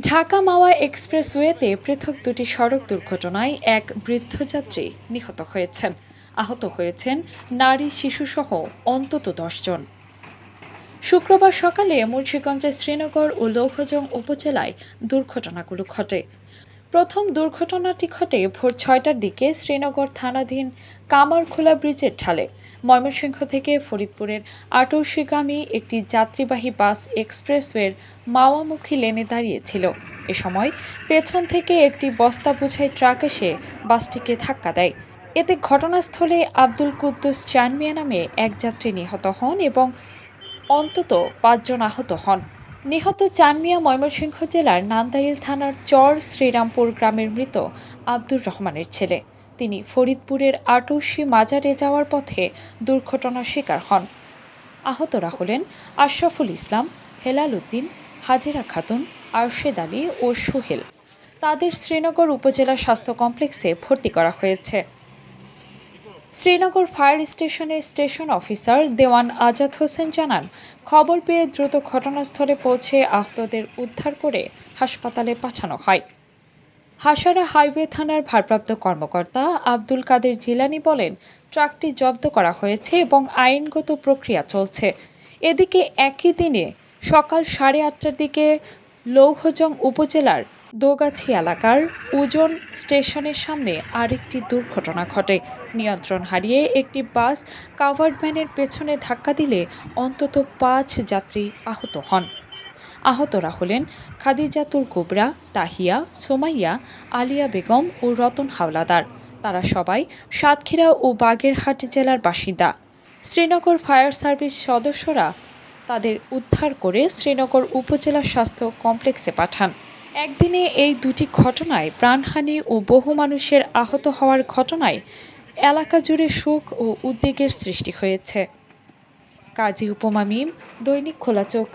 ঢাকা মাওয়া এক্সপ্রেসওয়েতে পৃথক দুটি সড়ক দুর্ঘটনায় এক বৃদ্ধ যাত্রী নিহত হয়েছেন। আহত হয়েছেন নারী, শিশুসহ অন্তত দশজন শুক্রবার সকালে মুন্সিগঞ্জের শ্রীনগর ও লৌহজং উপজেলায় দুর্ঘটনাগুলো ঘটে। প্রথম দুর্ঘটনাটি ঘটে ভোর ছয়টার দিকে শ্রীনগর থানাধীন কামারখোলা ব্রিজের ঢালে। ময়মনসিংহ থেকে ফরিদপুরের আটৌশিগামী একটি যাত্রীবাহী বাস এক্সপ্রেসওয়ের মাওয়ামুখী লেনে দাঁড়িয়েছিল। এ সময় পেছন থেকে একটি বস্তা বোঝাই ট্রাক এসে বাসটিকে ধাক্কা দেয়। এতে ঘটনাস্থলে আব্দুল কুদ্দুস চানমিয়া নামে এক যাত্রী নিহত হন এবং অন্তত পাঁচজন আহত হন। নিহত চানমিয়া ময়মনসিংহ জেলার নান্দাইল থানার চর শ্রীরামপুর গ্রামের মৃত আব্দুর রহমানের ছেলে। তিনি ফরিদপুরের আটৌশি মাজারে যাওয়ার পথে দুর্ঘটনার শিকার হন। আহতরা হলেন আশরাফুল ইসলাম হেলাল উদ্দিন হাজিরা খাতুন, আরশেদ আলী ও সুহেল। তাদের শ্রীনগর উপজেলা স্বাস্থ্য কমপ্লেক্সে ভর্তি করা হয়েছে। শ্রীনগর ফায়ার স্টেশনের স্টেশন অফিসার দেওয়ান আজাদ হোসেন জানান, খবর পেয়ে দ্রুত ঘটনাস্থলে পৌঁছে আহতদের উদ্ধার করে হাসপাতালে পাঠানো হয়। হাসারা হাইওয়ে থানার ভারপ্রাপ্ত কর্মকর্তা আব্দুল কাদের জিলানি বলেন, ট্রাকটি জব্দ করা হয়েছে এবং আইনগত প্রক্রিয়া চলছে। এদিকে একই দিনে সকাল সাড়ে আটটার দিকে লৌহজং উপজেলার দোগাছি এলাকার উজন স্টেশনের সামনে আরেকটি দুর্ঘটনা ঘটে। নিয়ন্ত্রণ হারিয়ে একটি বাস কাভার্ড ভ্যানের পেছনে ধাক্কা দিলে অন্তত পাঁচ যাত্রী আহত হন। আহতরা হলেন খাদিজাতুল কুবরা, তাহিয়া, সোমাইয়া, আলিয়া বেগম ও রতন হাওলাদার। তারা সবাই সাতক্ষীরা ও বাগেরহাট জেলার বাসিন্দা। শ্রীনগর ফায়ার সার্ভিস সদস্যরা তাদের উদ্ধার করে শ্রীনগর উপজেলা স্বাস্থ্য কমপ্লেক্সে পাঠান। একদিনে এই দুটি ঘটনায় প্রাণহানি ও বহু মানুষের আহত হওয়ার ঘটনায় এলাকা জুড়ে শোক ও উদ্বেগের সৃষ্টি হয়েছে। কাজী উপমা মিম, দৈনিক খোলা চোখ।